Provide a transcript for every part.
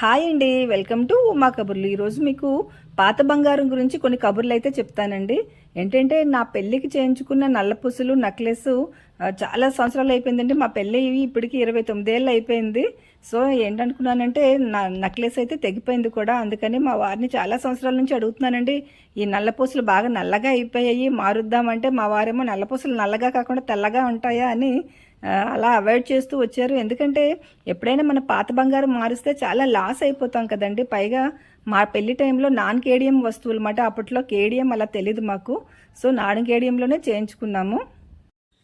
Hi అండి. Welcome to Uma కబుర్లు. ఈరోజు మీకు పాత బంగారం గురించి కొన్ని కబుర్లు అయితే చెప్తానండి. ఏంటంటే నా పెళ్ళికి చేయించుకున్న నల్ల పుసులు నెక్లెస్ చాలా సంవత్సరాలు అయిపోయిందండి. మా పెళ్ళి ఇప్పటికి ఇరవై తొమ్మిదేళ్ళు అయిపోయింది. సో ఏంటనుకున్నానంటే నా నెక్లెస్ అయితే తెగిపోయింది కూడా. అందుకని మా వారిని చాలా సంవత్సరాల నుంచి అడుగుతున్నానండి. ఈ నల్లపూసలు బాగా నల్లగా అయిపోయాయి. మారుద్దామంటే మా వారేమో నల్ల పూసలు నల్లగా కాకుండా తెల్లగా ఉంటాయా అని అలా అవాయిడ్ చేస్తూ వచ్చారు. ఎందుకంటే ఎప్పుడైనా మన పాత బంగారం మారిస్తే చాలా లాస్ అయిపోతాం కదండి. పైగా మా పెళ్ళి టైంలో నాన్ కేడియం వస్తువులు మాట అప్పట్లో కేడియం అలా తెలియదు మాకు. సో నాన్ కేడియంలోనే చేయించుకున్నాము.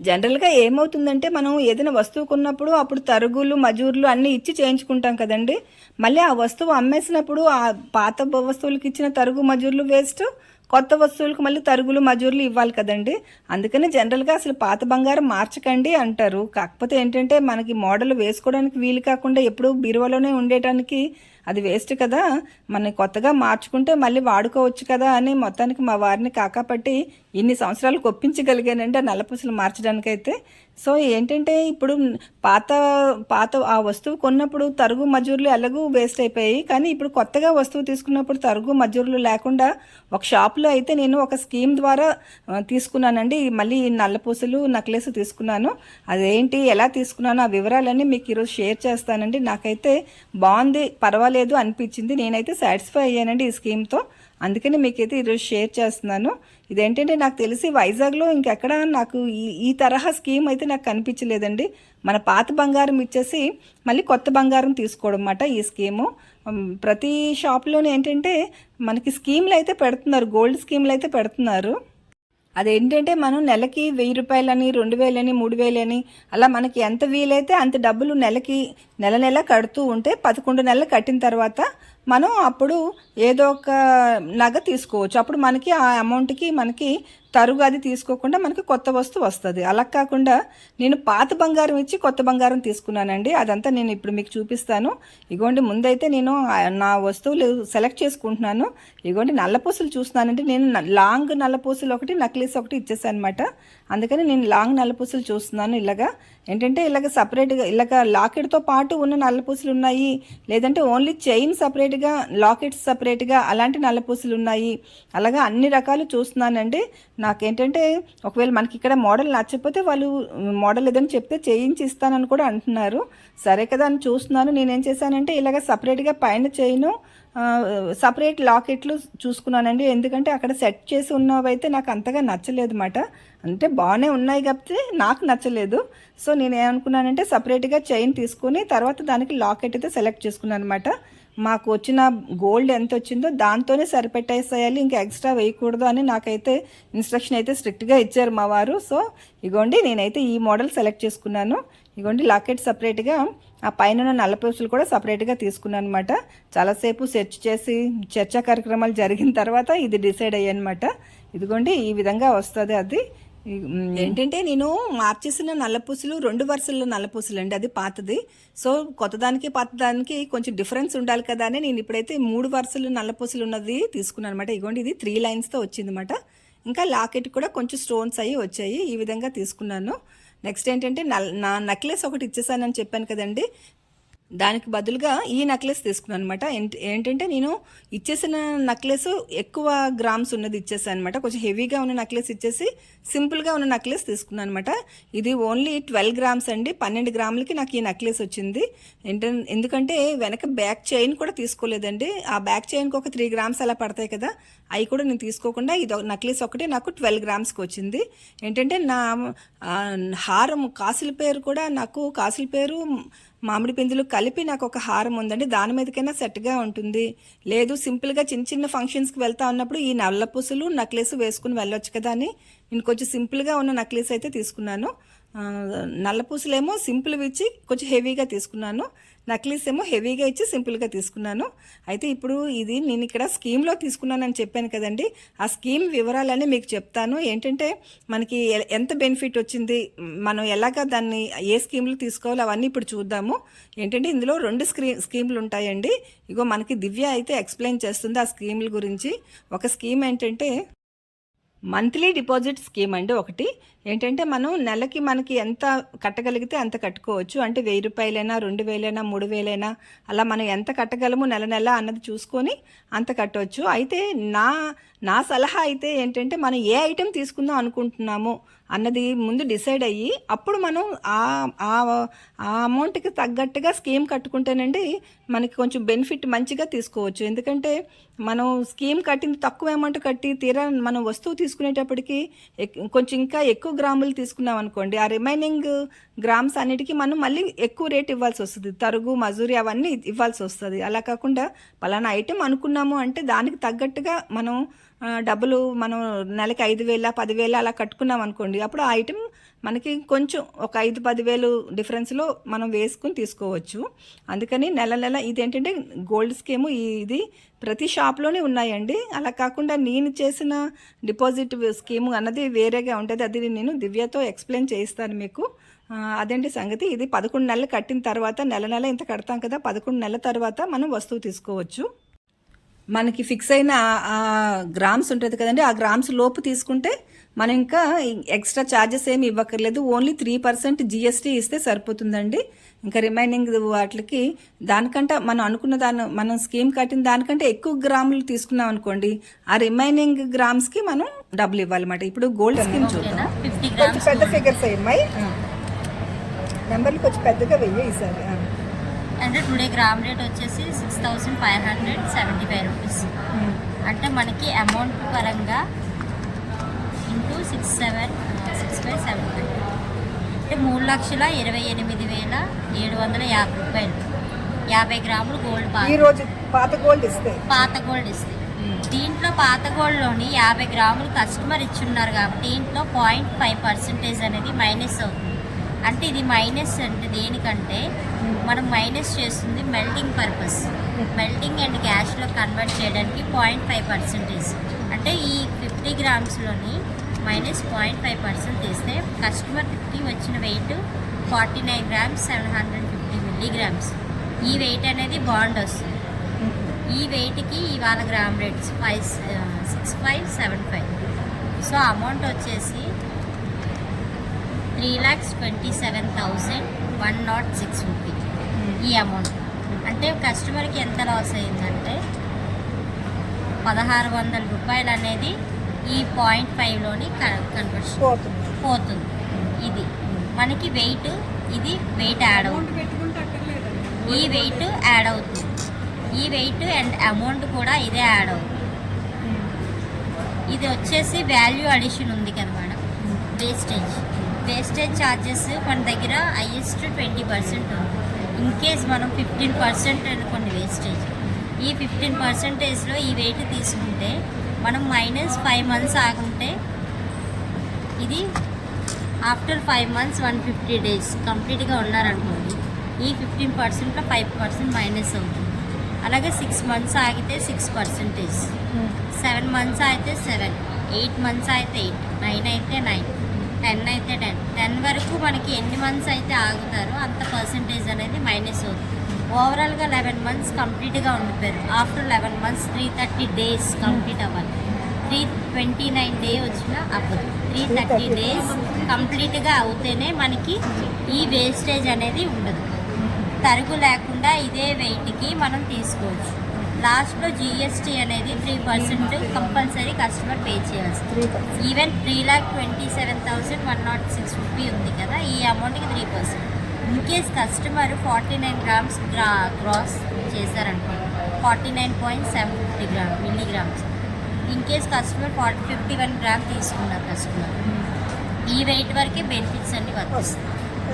జనరల్గా ఏమవుతుందంటే మనం ఏదైనా వస్తువు కొన్నప్పుడు అప్పుడు తరుగులు మజూర్లు అన్నీ ఇచ్చి చేయించుకుంటాం కదండి. మళ్ళీ ఆ వస్తువు అమ్మేసినప్పుడు ఆ పాత వస్తువులకి ఇచ్చిన తరుగు మజూర్లు వేస్ట్. కొత్త వస్తువులకు మళ్ళీ తరుగులు మజూర్లు ఇవ్వాలి కదండి. అందుకని జనరల్గా అసలు పాత బంగారం మార్చకండి అంటారు. కాకపోతే ఏంటంటే మనకి మోడల్ వేసుకోవడానికి వీలు కాకుండా ఎప్పుడు బీరువాలోనే ఉండేటానికి అది వేస్ట్ కదా. మనం కొత్తగా మార్చుకుంటే మళ్ళీ వాడుకోవచ్చు కదా అని మొత్తానికి మా వారిని కాకాపట్టి ఇన్ని సంవత్సరాలు ఒప్పించగలిగానండి ఆ నల్లపూసలు మార్చడానికైతే. సో ఏంటంటే ఇప్పుడు పాత పాత ఆ వస్తువు కొన్నప్పుడు తరుగు మజూర్లు ఎలాగూ వేస్ట్ అయిపోయాయి. కానీ ఇప్పుడు కొత్తగా వస్తువు తీసుకున్నప్పుడు తరుగు మజూర్లు లేకుండా ఒక షాప్లో అయితే నేను ఒక స్కీమ్ ద్వారా తీసుకున్నానండి. మళ్ళీ నల్లపూసలు నక్లెస్ తీసుకున్నాను. అదేంటి ఎలా తీసుకున్నాను ఆ వివరాలన్నీ మీకు ఈరోజు షేర్ చేస్తానండి. నాకైతే బాగుంది పర్వాలేదు అనిపించింది. నేనైతే సాటిస్ఫై అయ్యానండి ఈ స్కీమ్తో అందుకని మీకైతే ఈరోజు షేర్ చేస్తున్నాను. ఇదేంటంటే నాకు తెలిసి వైజాగ్లో ఇంకెక్కడ నాకు ఈ ఈ తరహా స్కీమ్ అయితే నాకు కనిపించలేదండి. మన పాత బంగారం ఇచ్చేసి మళ్ళీ కొత్త బంగారం తీసుకోవడం అన్నమాట ఈ స్కీము. ప్రతి షాప్లోనే ఏంటంటే మనకి స్కీమ్లు అయితే పెడుతున్నారు. గోల్డ్ స్కీమ్లు అయితే పెడుతున్నారు. అదేంటంటే మనం నెలకి వెయ్యి రూపాయలని రెండు వేలని మూడు వేలని అలా మనకి ఎంత వీలైతే అంత డబ్బులు నెలకి నెల నెల కడుతూ ఉంటే పదకొండు నెలలు కట్టిన తర్వాత మనం అప్పుడు ఏదో ఒక నగ తీసుకోవచ్చు. అప్పుడు మనకి ఆ అమౌంట్కి మనకి తరుగు అది తీసుకోకుండా మనకి కొత్త వస్తువు వస్తుంది. అలా కాకుండా నేను పాత బంగారం ఇచ్చి కొత్త బంగారం తీసుకున్నానండి. అదంతా నేను ఇప్పుడు మీకు చూపిస్తాను. ఇగోండి ముందైతే నేను నా వస్తువులు సెలెక్ట్ చేసుకుంటున్నాను. ఇగోండి నల్లపూసలు చూస్తున్నానంటే నేను లాంగ్ నల్లపూసలు ఒకటి నక్లీస్ ఒకటి ఇచ్చేసాను అనమాట అందుకని నేను లాంగ్ నల్లపూసలు చూస్తున్నాను ఇలాగా. ఏంటంటే ఇలాగ సపరేట్గా ఇలాగ లాకెట్తో పాటు ఉన్న నల్లపూసలు ఉన్నాయి. లేదంటే ఓన్లీ చైన్ సపరేట్గా లాకెట్స్ సపరేట్గా అలాంటి నల్లపూసలు ఉన్నాయి. అలాగా అన్ని రకాలు చూస్తున్నానండి. నాకేంటంటే ఒకవేళ మనకి ఇక్కడ మోడల్ నచ్చకపోతే వాళ్ళు మోడల్ ఏదైనా చెప్తే చేయించి ఇస్తానని కూడా అంటున్నారు. సరే కదా అని చూస్తున్నాను. నేనేం చేశానంటే ఇలాగ సపరేట్గా పైన చైను సపరేట్ లాకెట్లు చూసుకున్నానండి. ఎందుకంటే అక్కడ సెట్ చేసి ఉన్నవైతే నాకు అంతగా నచ్చలేదు అన్నమాట అంటే బాగానే ఉన్నాయి కాబట్టి నాకు నచ్చలేదు. సో నేను ఏమనుకున్నానంటే సపరేట్గా చైన్ తీసుకుని తర్వాత దానికి లాకెట్ అయితే సెలెక్ట్ చేసుకున్నాను అనమాట మాకు వచ్చిన గోల్డ్ ఎంత వచ్చిందో దాంతోనే సరిపెట్టేసేయాలి ఇంకా ఎక్స్ట్రా వేయకూడదు అని నాకైతే ఇన్స్ట్రక్షన్ అయితే స్ట్రిక్ట్గా ఇచ్చారు మా వారు. సో ఇగోండి నేనైతే ఈ మోడల్ సెలెక్ట్ చేసుకున్నాను. ఇగోండి లాకెట్ సపరేట్గా ఆ పైన ఉన్న నల్ల పూసలు కూడా సపరేట్గా తీసుకున్నాను అనమాట చాలాసేపు సెర్చ్ చేసి చర్చా కార్యక్రమాలు జరిగిన తర్వాత ఇది డిసైడ్ అయ్యానమాట ఇదిగోండి ఈ విధంగా వస్తుంది అది. ఏంటంటే నేను మార్చేసిన నల్లపూసలు రెండు వరుసల్లో నల్లపూసలు అండి అది పాతది. సో కొత్తదానికి పాతదానికి కొంచెం డిఫరెన్స్ ఉండాలి కదా అని నేను ఇప్పుడైతే మూడు వరుసలు నల్లపూసలు ఉన్నది తీసుకున్నాను అనమాట ఇగోండి ఇది త్రీ లైన్స్తో వచ్చింది అనమాట ఇంకా లాకెట్ కూడా కొంచెం స్టోన్స్ అయ్యి వచ్చాయి ఈ విధంగా తీసుకున్నాను. నెక్స్ట్ ఏంటంటే నల్ నా నెక్లెస్ ఒకటి ఇచ్చేసానని చెప్పాను కదండి. దానికి బదులుగా ఈ నెక్లెస్ తీసుకున్నాను అనమాట ఏంటంటే నేను ఇచ్చేసిన నెక్లెస్ ఎక్కువ గ్రామ్స్ ఉన్నది ఇచ్చేసాను అనమాట కొంచెం హెవీగా ఉన్న నెక్లెస్ ఇచ్చేసి సింపుల్గా ఉన్న నెక్లెస్ తీసుకున్నాను అనమాట ఇది ఓన్లీ ట్వెల్వ్ గ్రామ్స్ అండి. పన్నెండు గ్రాములకి నాకు ఈ నెక్లెస్ వచ్చింది. ఏంటంటే ఎందుకంటే వెనక బ్యాక్ చైన్ కూడా తీసుకోలేదండి. ఆ బ్యాక్ చైన్కి ఒక త్రీ గ్రామ్స్ అలా పడతాయి కదా అవి కూడా నేను తీసుకోకుండా ఇది నెక్లెస్ ఒకటి నాకు ట్వెల్వ్ గ్రామ్స్కి వచ్చింది. ఏంటంటే నా హారం కాసుల పేరు కూడా నాకు కాసుల పేరు మామిడి పిందులు కలిపి నాకు ఒక హారం ఉందండి. దాని మీదకైనా సెట్గా ఉంటుంది. లేదు సింపుల్గా చిన్న చిన్న ఫంక్షన్స్కి వెళ్తా ఉన్నప్పుడు ఈ నల్ల పూసలు నక్లెస్ వేసుకుని వెళ్ళొచ్చు కదా అని నేను కొంచెం సింపుల్గా ఉన్న నక్లెస్ అయితే తీసుకున్నాను నల్ల పూసలేమో సింపుల్ ఇచ్చి కొంచెం హెవీగా తీసుకున్నాను. నక్లీస్ ఏమో హెవీగా ఇచ్చి సింపుల్గా తీసుకున్నాను. అయితే ఇప్పుడు ఇది నేను ఇక్కడ స్కీమ్లో తీసుకున్నానని చెప్పాను కదండి. ఆ స్కీమ్ వివరాలన్నీ మీకు చెప్తాను. ఏంటంటే మనకి ఎంత బెనిఫిట్ వచ్చింది? మనం ఎలాగ దాన్ని ఏ స్కీమ్లు తీసుకోవాలో అవన్నీ ఇప్పుడు చూద్దాము. ఏంటంటే ఇందులో రెండు స్క్రీ స్కీమ్లు ఉంటాయండి. ఇగో మనకి దివ్య అయితే ఎక్స్ప్లెయిన్ చేస్తుంది ఆ స్కీమ్ల గురించి. ఒక స్కీమ్ ఏంటంటే మంత్లీ డిపాజిట్ స్కీమ్ అండి ఒకటి. ఏంటంటే మనం నెలకి మనకి ఎంత కట్టగలిగితే అంత కట్టుకోవచ్చు. అంటే వెయ్యి రూపాయలైనా రెండు వేలైనా మూడు వేలైనా అలా మనం ఎంత కట్టగలము నెల నెల అన్నది చూసుకొని అంత కట్టవచ్చు అయితే నా నా సలహా అయితే ఏంటంటే మనం ఏ ఐటెం తీసుకుందాం అనుకుంటున్నాము అన్నది ముందు డిసైడ్ అయ్యి అప్పుడు మనం ఆ ఆ ఆ అమౌంట్కి తగ్గట్టుగా స్కీమ్ కట్టుకుంటేనండి మనకి కొంచెం బెనిఫిట్ మంచిగా తీసుకోవచ్చు. ఎందుకంటే మనం స్కీమ్ కట్టింది తక్కువ అమౌంట్ కట్టి తీరా మనం వస్తువు తీసుకునేటప్పటికి ఎక్- కొంచెం ఇంకా ఎక్కువ గ్రాములు తీసుకున్నాం అనుకోండి ఆ రిమైనింగ్ గ్రామ్స్ అన్నిటికీ మనం మళ్ళీ ఎక్కువ రేట్ ఇవ్వాల్సి వస్తుంది. తరుగు మజూరి అవన్నీ ఇవ్వాల్సి వస్తుంది. అలా కాకుండా పలానా ఐటెం అనుకున్నాము అంటే దానికి తగ్గట్టుగా మనం డబ్బులు మనం నెలకి ఐదు వేల పదివేల అలా కట్టుకున్నాం అనుకోండి అప్పుడు ఆ ఐటెం మనకి కొంచెం ఒక ఐదు పదివేలు డిఫరెన్స్లో మనం వేసుకుని తీసుకోవచ్చు. అందుకని నెల నెల ఇదేంటంటే గోల్డ్ స్కీమ్ ఇది ప్రతి షాప్లోనే ఉన్నాయండి. అలా కాకుండా నేను చేసిన డిపాజిట్ స్కీమ్ అన్నది వేరేగా ఉంటుంది. అది నేను దివ్యతో ఎక్స్ప్లెయిన్ చేయిస్తాను మీకు. అదేంటి సంగతి? ఇది పదకొండు నెలలు కట్టిన తర్వాత నెల నెల ఇంత కడతాం కదా పదకొండు నెలల తర్వాత మనం వస్తువు తీసుకోవచ్చు. మనకి ఫిక్స్ అయిన గ్రామ్స్ ఉంటుంది కదండి. ఆ గ్రామ్స్ లోపు తీసుకుంటే మనం ఇంకా ఎక్స్ట్రా ఛార్జెస్ ఏమి ఇవ్వక్కర్లేదు. ఓన్లీ త్రీ పర్సెంట్ జిఎస్టీ ఇస్తే సరిపోతుందండి. ఇంకా రిమైనింగ్ వాటికి దానికంటే మనం అనుకున్న దాని మనం స్కీమ్ కట్టిన దానికంటే ఎక్కువ గ్రాములు తీసుకున్నాం అనుకోండి ఆ రిమైనింగ్ గ్రామ్స్కి మనం డబ్బులు ఇవ్వాలన్నమాట. ఇప్పుడు గోల్డ్ స్కీమ్ చూద్దాం. కొంచెం పెద్ద ఫిగర్స్ అయ్యాయి నెంబర్లు కొంచెం పెద్దగా వెయ్యి ఈసారి. అంటే టుడే గ్రామ్ రేట్ వచ్చేసి six thousand five hundred seventy five rupees. అంటే మనకి అమౌంట్ పరంగా six seven six five seven five అంటే మూడు లక్షల ఇరవై ఎనిమిది వేల ఏడు వందల యాభై రూపాయలు. యాభై గ్రాములు గోల్డ్ రోజు పాత గోల్డ్ ఇస్తే. పాత గోల్డ్ ఇస్తాయి దీంట్లో పాత గోల్డ్లోని యాభై గ్రాములు కస్టమర్ ఇచ్చున్నారు కాబట్టి దీంట్లో పాయింట్ ఫైవ్ పర్సెంటేజ్ అనేది మైనస్ అవుతుంది. అంటే ఇది మైనస్ అంటే దేనికంటే మనం మైనస్ చేస్తుంది మెల్టింగ్ పర్పస్ మెల్టింగ్ అండ్ క్యాష్లో కన్వర్ట్ చేయడానికి పాయింట్ ఫైవ్ పర్సెంటేజ్ అంటే ఈ ఫిఫ్టీ గ్రామ్స్లోని మైనస్ పాయింట్ ఫైవ్ పర్సెంట్ తీస్తే కస్టమర్ ఫిఫ్టీ వచ్చిన weight forty nine grams seven hundred fifty milligrams ఈ వెయిట్ అనేది బాండ్ వస్తుంది. ఈ వెయిట్కి ఇవాళ gram rates five six five seven five so amount వచ్చేసి three lakhs twenty seven thousand one nought six rupee ఈ అమౌంట్ అంటే కస్టమర్కి ఎంత లాస్ అయిందంటే పదహారు వందల రూపాయలు అనేది ఈ పాయింట్ ఫైవ్లోని కన్వర్షన్ పోతుంది. పోతుంది. ఇది. మనకి వెయిట్ ఇది వెయిట్ యాడ్ అవుతుంది. ఈ వెయిట్ యాడ్ అవుతుంది. ఈ వెయిట్ అండ్ అమౌంట్ కూడా ఇదే యాడ్ అవుతుంది. ఇది వచ్చేసి వాల్యూ అడిషన్ ఉంది కదా మేడం. వేస్టేజ్. వేస్టేజ్ ఛార్జెస్ మన దగ్గర హైయెస్ట్ ట్వంటీ పర్సెంట్ ఉంది. ఇన్ కేస్ మనం ఫిఫ్టీన్ పర్సెంట్ అనుకోండి వేస్టేజ్. ఈ ఫిఫ్టీన్ పర్సెంటేజ్లో ఈ వెయిట్ తీసుకుంటే మనం మైనస్ ఫైవ్ మంత్స్ ఆగుంటే ఇది after five months one fifty days కంప్లీట్గా ఉన్నారనుకోండి ఈ ఫిఫ్టీన్ పర్సెంట్లో ఫైవ్ పర్సెంట్ మైనస్ అవుతుంది. అలాగే సిక్స్ మంత్స్ ఆగితే సిక్స్ పర్సెంటేజ్ సెవెన్ మంత్స్ అయితే సెవెన్ ఎయిట్ మంత్స్ అయితే ఎయిట్ నైన్ అయితే నైన్ టెన్ అయితే టెన్ టెన్ వరకు మనకి ఎన్ని మంత్స్ అయితే ఆగుతారో అంత పర్సంటేజ్ అనేది మైనస్ అవుతుంది. ఓవరాల్గా లెవెన్ మంత్స్ కంప్లీట్గా ఉండిపోయారు. After eleven months three thirty days complete అవ్వాలి. త్రీ ట్వంటీ నైన్ డే వచ్చినా అవ్వదు త్రీ థర్టీ డేస్ కంప్లీట్గా అవుతేనే మనకి ఈ వేస్టేజ్ అనేది ఉండదు. తరుగు లేకుండా ఇదే వెయిట్కి మనం తీసుకోవచ్చు. లాస్ట్లో జిఎస్టీ అనేది three percent compulsory customer pay చేయాల్సి three percent even three lakh twenty seven thousand one nought six rupee ఉంది కదా ఈ అమౌంట్కి three percent in case customer forty nine grams gram cross చేశారనుకోండి forty nine point seven fifty gram milligrams in case customer forty fifty one gram తీసుకున్నారు customer ఈ weight వరకే benefits అన్ని వర్తిస్తాయి.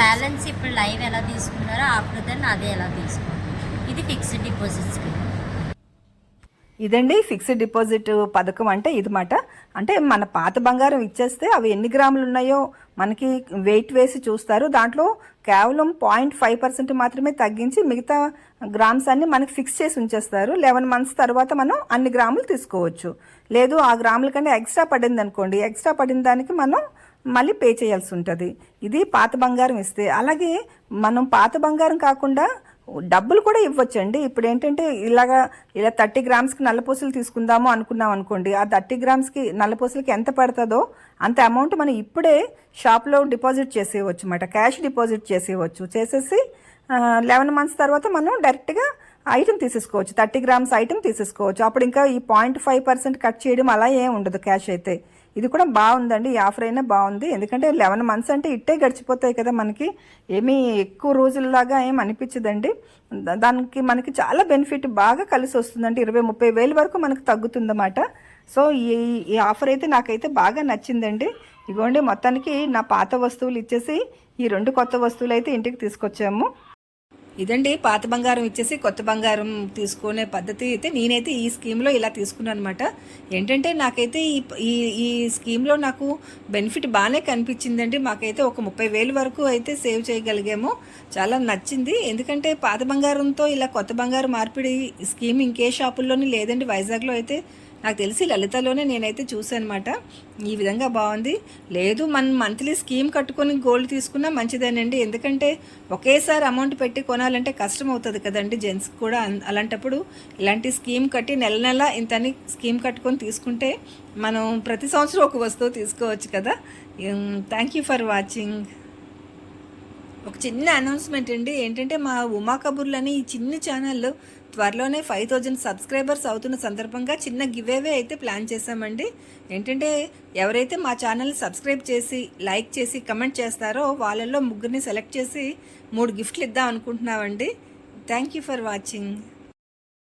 Balance ఇప్పుడు లైవ్ ఎలా తీసుకున్నారో ఆఫ్టర్ దెన్ అదే ఎలా తీసుకున్నారు. ఇది ఫిక్స్డ్ డిపాజిట్ స్కీమ్ ఇదండి ఫిక్స్డ్ డిపాజిట్ పథకం అంటే ఇది మాట అంటే మన పాత బంగారం ఇచ్చేస్తే అవి ఎన్ని గ్రాములు ఉన్నాయో మనకి వెయిట్ వేసి చూస్తారు. దాంట్లో కేవలం పాయింట్ ఫైవ్ పర్సెంట్ మాత్రమే తగ్గించి మిగతా గ్రామ్స్ అన్ని మనకి ఫిక్స్ చేసి ఉంచేస్తారు. లెవెన్ మంత్స్ తర్వాత మనం అన్ని గ్రాములు తీసుకోవచ్చు. లేదు ఆ గ్రాముల కంటే ఎక్స్ట్రా పడింది అనుకోండి ఎక్స్ట్రా పడిన దానికి మనం మళ్ళీ పే చేయాల్సి ఉంటుంది. ఇది పాత బంగారం ఇస్తే. అలాగే మనం పాత బంగారం కాకుండా డబ్బులు కూడా ఇవ్వచ్చండి. ఇప్పుడు ఏంటంటే ఇలాగా ఇలా థర్టీ గ్రామ్స్కి నల్లపూసలు తీసుకుందాము అనుకున్నాం అనుకోండి ఆ థర్టీ గ్రామ్స్కి నల్లపూసలకి ఎంత పడుతుందో అంత అమౌంట్ మనం ఇప్పుడే షాప్లో డిపాజిట్ చేసేయవచ్చు అన్నమాట. క్యాష్ డిపాజిట్ చేసేయవచ్చు చేసేసి లెవెన్ మంత్స్ తర్వాత మనం డైరెక్ట్గా ఐటెం తీసేసుకోవచ్చు. థర్టీ గ్రామ్స్ ఐటమ్ తీసేసుకోవచ్చు. అప్పుడు ఇంకా ఈ పాయింట్ ఫైవ్ పర్సెంట్ కట్ చేయడం అలా ఏం ఉండదు క్యాష్ అయితే. ఇది కూడా బాగుందండి. ఈ ఆఫర్ అయినా బాగుంది. ఎందుకంటే లెవెన్ మంత్స్ అంటే ఇట్టే గడిచిపోతాయి కదా మనకి. ఏమీ ఎక్కువ రోజుల్లాగా ఏం అనిపించదండి. దానికి మనకి చాలా బెనిఫిట్ బాగా కలిసి వస్తుందండి. ఇరవై ముప్పై వేల వరకు మనకు తగ్గుతుందన్నమాట. సో ఈ ఈ ఆఫర్ అయితే నాకైతే బాగా నచ్చిందండి. ఇగోండి మొత్తానికి నా పాత వస్తువులు ఇచ్చేసి ఈ రెండు కొత్త వస్తువులు అయితే ఇంటికి తీసుకొచ్చాము. ఇదండి పాత బంగారం ఇచ్చేసి కొత్త బంగారం తీసుకునే పద్ధతి అయితే నేనైతే ఈ స్కీమ్లో ఇలా తీసుకున్నాను అనమాట ఏంటంటే నాకైతే ఈ ఈ ఈ స్కీమ్లో నాకు బెనిఫిట్ బాగానే కనిపించిందండి. మాకైతే ఒక ముప్పై వేలు వరకు అయితే సేవ్ చేయగలిగాము. చాలా నచ్చింది. ఎందుకంటే పాత బంగారంతో ఇలా కొత్త బంగారం మార్పిడి స్కీమ్ ఇంకే షాపుల్లోని లేదండి. వైజాగ్లో అయితే నాకు తెలిసి లలితలోనే నేనైతే చూసాను అనమాట ఈ విధంగా బాగుంది. లేదు మనం మంత్లీ స్కీమ్ కట్టుకొని గోల్డ్ తీసుకున్నా మంచిదేనండి. ఎందుకంటే ఒకేసారి అమౌంట్ పెట్టి కొనాలంటే కష్టం అవుతుంది కదండి జెంట్స్కి కూడా. అన్- అలాంటప్పుడు ఇలాంటి స్కీమ్ కట్టి నెల నెల ఇంతని స్కీమ్ కట్టుకొని తీసుకుంటే మనం ప్రతి సంవత్సరం ఒక వస్తువు తీసుకోవచ్చు కదా. Thank you for watching. ఒక చిన్న అనౌన్స్మెంట్ అండి. ఏంటంటే మా ఉమా కబుర్లు అని ఈ చిన్న ఛానల్ త్వరలోనే ఫైవ్ థౌజండ్ సబ్స్క్రైబర్స్ అవుతున్న సందర్భంగా చిన్న గివేవే అయితే ప్లాన్ చేశామండి. ఏంటంటే ఎవరైతే మా ఛానల్ని సబ్స్క్రైబ్ చేసి లైక్ చేసి కమెంట్ చేస్తారో వాళ్ళల్లో ముగ్గురిని సెలెక్ట్ చేసి మూడు గిఫ్ట్లు ఇద్దాం అనుకుంటున్నామండి. Thank you for watching